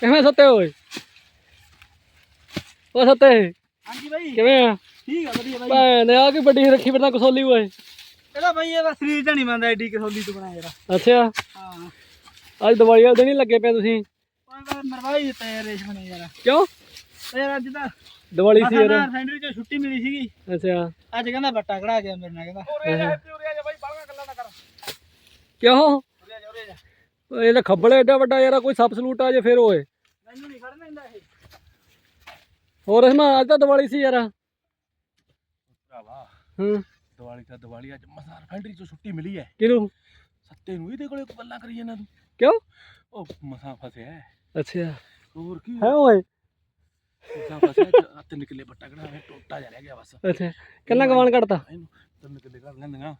ਕਿਵੇਂ ਸੱਤੇ ਓਏ? ਓ ਸੱਤੇ? ਹਾਂਜੀ ਬਾਈ। ਕਿਵੇਂ ਆ? ਠੀਕ ਆ ਵਧੀਆ ਬਾਈ। ਭੈਣ ਨੇ ਆ ਕੀ ਵੱਡੀ ਰੱਖੀ ਫਿਰਦਾ ਕਸੋਲੀ ਓਏ? ਇਹਦਾ ਬਾਈ ਇਹਦਾ ਸਰੀਰ ਜਾਂ ਨਹੀਂ ਮੰਨਦਾ ਐਡੀ ਕਸੌਲੀ ਤੋਂ ਬਣਾਇਆ ਯਾਰ। ਅੱਛਾ। ਹਾਂ। ਅੱਜ ਦੀਵਾਲੀ ਵਾਲੇ ਦਿਨ ਹੀ ਲੱਗੇ ਪਏ ਤੁਸੀਂ। ਮਰਵਾਈ ਯਾਰ ਰੇਸ਼ਮ ਨੇ ਯਾਰ। ਕਿਉਂ? ਯਾਰ ਅੱਜ ਤਾਂ ਦੀਵਾਲੀ ਸੀ ਯਾਰ। ਸੈਂਟਰੀ ਚੋਂ ਛੁੱਟੀ ਮਿਲੀ ਸੀਗੀ। ਅੱਛਾ। ਅੱਜ ਕਹਿੰਦਾ ਬੱਟਾ ਕਢਾ ਗਿਆ ਮੇਰੇ ਨਾਲ ਕਹਿੰਦਾ। ਉਰੇ ਜਾ, ਉਰੇ ਜਾ ਬਾਈ ਬਾਲਾਂ ਗੱਲਾਂ ਨਾ ਕਰ। ਕਿਉਂ? ਉਰੇ ਜਾ ਉਰੇ ਜਾ। ਇਹ ਤਾਂ ਖੱਬਲ ਐਡਾ ਵੱਡਾ ਯਾਰ ਕੋਈ ਸੱਪ ਸਲੂਟ ਆ ਜੇ ਫੇਰ ਓਏ। ਮੈਨੂੰ ਨਹੀਂ ਖੜਨ ਦਿੰਦਾ ਇਹ। ਹੋਰ ਰਸਮਾ ਅੱਜ ਤਾਂ ਦੀਵਾਲੀ ਸੀ ਯਾਰ। ਭਰਾਵਾ ਹੂੰ। ਦੀਵਾਲੀ ਤਾਂ ਦੀਵਾਲੀ ਅੱਜ ਮਸਾਂ ਫੈਂਡਰੀ ਚੋਂ ਛੁੱਟੀ ਮਿਲੀ ਹੈ ਕਿਹਨੂੰ? ਸੱਤੇ ਨੂੰ ਇਹਦੇ ਕੋਲੇ ਗੱਲਾਂ ਕਰੀ ਜਾਂਦਾ ਤੂੰ। ਕਿਉਂ? ਉਹ ਮਸਾਂ ਫਸਿਆ ਹੈ। ਅੱਛਾ। ਹੋਰ ਕੀ ਹੈ ਓਏ। ਮਸਾਂ ਫਸਿਆ ਜ- ਤਿੰਨ ਕਿੱਲੇ ਬੱਟਾ ਕਢਾ ਟੋਟਾ ਜਾ ਰਹਿ ਗਿਆ ਬਸ। ਅੱਛਾ। ਕਿੰਨਾ ਕਮਾਨ ਕੱਢਤਾ? ਇਹਨੂੰ ਤਿੰਨ ਕਿੱਲੇ ਕਰ ਲੈਂਦੀਆਂ।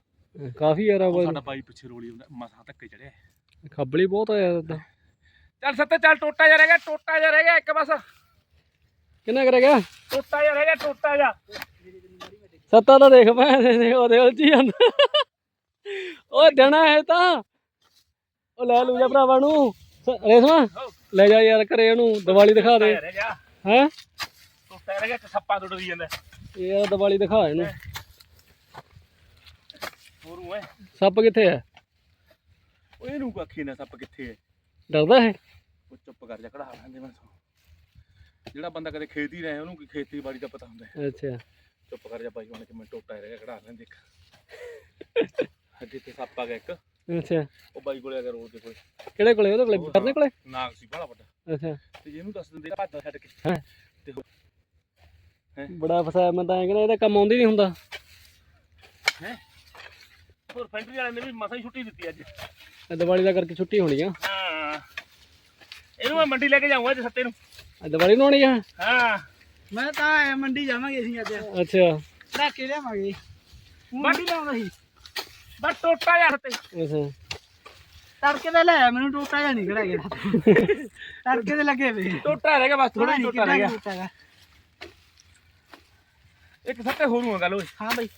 ਕਾਫੀ ਯਾਰ ਸਾਡਾ ਬਾਈ ਪਿੱਛੇ ਰੋਲੀ ਹੁੰਦਾ ਮਸਾਂ ਧੱਕੇ ਚੜਿਆ। ਖੱਬਲੀ ਬਹੁਤ ਆ ਯਾਰ ਏਦਾਂ। ਚੱਲ ਸੱਤੇ ਚੱਲ ਟੋਟਾ ਜਾ ਰਹਿ ਗਿਆ ਟੋਟਾ ਜਾ ਰਹਿ ਗਿਆ ਇੱਕ ਬਸ। ਕਿੰਨਾ ਕਰ ਗਿਆ? ਟੋਟਾ ਜਾ ਰਹਿ ਗਿਆ ਟੋਟਾ ਜਾ ਸੱਤਾ ਤਾਂ ਦੇਖ ਭੈਣ ਦੇ ਉਹਦੇ ਉਲਝੀ ਜਾਂਦਾ। ਉਹ ਦੇਣਾ ਹੈ ਤਾਂ। ਉਹ ਲੈ ਲੂ ਜਾ ਭਰਾਵਾ ਨੂੰ। ਰੇਸ਼ਮਾ ਲੈ ਜਾ ਯਾਰ ਘਰੇ ਉਹਨੂੰ ਦੀਵਾਲੀ ਦਿਖਾ ਦੇ। ਹੈ? ਟੋਟਾ ਰਹਿ ਗਿਆ ਇੱਕ ਸੱਪਾ ਟੁੱਟਦੀ ਜਾਂਦਾ। ਯਾਰ ਦੀਵਾਲੀ ਦਿਖਾ ਇਹਨੂੰ। ਹੋਰ ਉਹ ਹੈ ਸੱਪ ਕਿੱਥੇ ਹੈ ਉਹ ਇਹਨੂੰ ਕੱਖੀ ਨਾ ਸੱਪ ਕਿੱਥੇ ਹੈ ਡਰਦਾ ਹੈ ਉਹ ਚੁੱਪ ਕਰ ਜਾ ਕਢਾ ਲੈਂਦੇ ਮੈਂ ਜਿਹੜਾ ਬੰਦਾ ਕਦੇ ਖੇਤ ਹੀ ਰਿਹਾ ਉਹਨੂੰ ਕੀ ਖੇਤੀਬਾੜੀ ਦਾ ਪਤਾ ਹੁੰਦਾ ਹੈ। ਅੱਛਾ। ਚੁੱਪ ਕਰ ਜਾ ਬਾਈ ਹੁਣ ਕਿ ਮੈਂ ਟੋਟਾ ਰਹਿ ਗਿਆ ਕਢਾ ਇੱਕ ਅੱਗੇ ਤੇ ਸੱਪ ਆ ਗਿਆ ਇੱਕ। ਅੱਛਾ। ਉਹ ਬਾਈ ਕੋਲੇ ਅਗਰ ਰੋਡ ਦੇ ਕੋਲੇ। ਕਿਹੜੇ ਕੋਲੇ ਉਹਦੇ ਕੋਲੇ ਕਰਨੇ ਕੋਲੇ? ਨਾਗ ਸੀ ਬੜਾ ਵੱਡਾ। ਅੱਛਾ। ਤੇ ਇਹਨੂੰ ਦੱਸ ਦਿੰਦੇ ਭੱਜ ਛੱਡ ਕੇ। ਹੈਂ? ਤੇ ਬੜਾ ਫਸਾਇਆ ਮੈਂ ਤਾਂ ਐਂ ਕਹਿੰਦਾ ਇਹਦਾ ਕੰਮ ਆਉਂਦੀ ਨਹੀਂ ਹੁੰਦਾ। ਹੋਰ ਫੈਕਟਰੀ ਵਾਲਿਆਂ ਨੇ ਵੀ ਮਸਾਂ ਹੀ ਛੁੱਟੀ ਦਿੱਤੀ ਅੱਜ। ਇਹ ਦੀਵਾਲੀ ਦਾ ਕਰਕੇ ਛੁੱਟੀ ਹੋਣੀ ਆ। ਹਾਂ। ਇਹਨੂੰ ਮੈਂ ਮੰਡੀ ਲੈ ਕੇ ਜਾਊਂਗਾ ਅੱਜ ਸੱਤੇ ਨੂੰ। ਅੱਜ ਦੀਵਾਲੀ ਨੂੰ ਆਉਣੀ ਆ? ਹਾਂ। ਮੈਂ ਤਾਂ ਆਇਆ ਮੰਡੀ ਜਾਵਾਂਗੇ ਅਸੀਂ ਅੱਜ। ਅੱਛਾ। ਲੈ ਕੇ ਲਿਆਵਾਂਗੇ ਮੰਡੀ ਲਿਆਉਂਦਾ ਸੀ। ਬਸ ਟੋਟਾ ਜਾ ਸੱਤੇ। ਅੱਛਾ। ਤੜਕੇ ਦਾ ਲੈ ਮੈਨੂੰ ਟੋਟਾ ਜਾਂ ਨਹੀਂ ਖੜਾ ਗਿਆ ਤੜਕੇ ਦੇ ਲੱਗੇ ਵੇ। ਟੋਟਾ ਰਹਿ ਗਿਆ ਬਸ ਥੋੜਾ ਟੋਟਾ ਰਹਿ ਗਿਆ। ਇੱਕ ਸੱਤੇ ਹੋਰ ਨੂੰ ਗੱਲ ਓਏ। ਹਾਂ ਬਾਈ।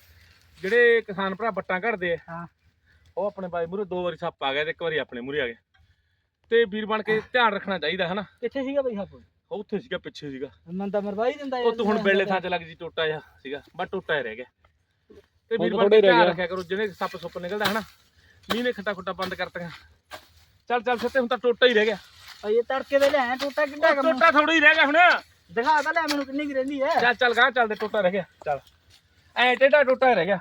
ਜਿਹੜੇ ਕਿਸਾਨ ਭਰਾ ਬੱਟਾਂ ਘੜਦੇ ਆ ਹਾਂ। ਉਹ ਆਪਣੇ ਬਾਈ ਮੂਰੇ ਦੋ ਵਾਰੀ ਸੱਪ ਆ ਗਿਆ ਤੇ ਇੱਕ ਵਾਰੀ ਆਪਣੇ ਮੂਰੇ ਆ ਗਿਆ। ਤੇ ਵੀਰ ਬਣ ਕੇ ਧਿਆਨ ਰੱਖਣਾ ਚਾਹੀਦਾ ਹਨਾ? ਕਿੱਥੇ ਸੀਗਾ ਬਾਈ ਸੱਪ? ਉਹ ਉੱਥੇ ਸੀਗਾ ਪਿੱਛੇ ਸੀਗਾ। ਮਨ ਤਾਂ ਮਰਵਾ ਹੀ ਦਿੰਦਾ ਉਹ ਤੂੰ ਹੁਣ ਬੇਲੇ ਥਾਂ ਤੇ ਲੱਗ ਜੀ ਟੋਟਾ ਜਾ ਸੀਗਾ ਬਸ ਟੋਟਾ ਹੀ ਰਹਿ ਗਿਆ। ਤੇ ਵੀਰ ਬਣ ਕੇ ਧਿਆਨ। ਰੱਖਿਆ ਕਰੋ ਜਿਹਨੇ ਸੱਪ ਸੁੱਪ ਨਿਕਲਦਾ ਹਨਾ? ਮੀਂਹ ਨੇ ਖੱਟਾ ਖੁੱਟਾ ਬੰਦ ਕਰਤੀਆਂ। ਚੱਲ ਚੱਲ ਸੱਤੇ ਹੁਣ ਤਾਂ ਟੋਟਾ ਹੀ ਰਹਿ ਗਿਆ। ਇਹ ਤੜਕੇ ਦੇ ਲੈ ਆਇਆ, ਟੋਟਾ ਕਿੱਡਾ ਕੰਮ? ਟੋਟਾ ਥੋੜੀ ਹੀ ਰਹਿ ਗਿਆ ਹੁਣ। ਦਿਖਾ ਤਾਂ ਲੈ ਮੈਨੂੰ ਕਿੰਨੀ ਕੁ ਰਹਿੰਦੀ ਹੈ। ਚੱਲ ਚੱਲ ਗਾ ਚੱਲਦੇ ਟੋਟਾ ਰਹਿ ਗਿਆ ਚੱਲ। ਐ ਟੇਡਾ ਟੋਟਾ ਹੀ ਰਹਿ ਗਿਆ।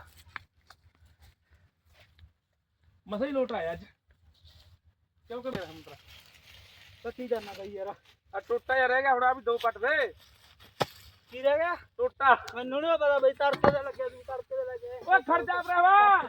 ਮਸਾ ਹੀ ਲੋਟ ਆਇਆ ਅੱਜ। ਕਿਉਂਕਿ ਮੇਰਾ ਹਮਤਰਾ? ਪੱਤੀ ਕਰਨਾ ਬਾਈ ਯਾਰ। ਆ ਟੋਟਾ ਜਿਹਾ ਰਹਿ ਗਿਆ ਹੁਣ ਆ ਵੀ ਦੋ ਪੱਟ ਦੇ। ਕੀ ਰਹਿ ਗਿਆ? ਟੋਟਾ। ਮੈਨੂੰ ਨਹੀਂ ਪਤਾ ਬਾਈ ਤੜਕੇ ਦਾ ਲੱਗਿਆ ਤੂੰ ਤੜਕੇ ਦਾ ਲੱਗਿਆ ਓਏ ਖੜ ਜਾ ਭਰਾਵਾ।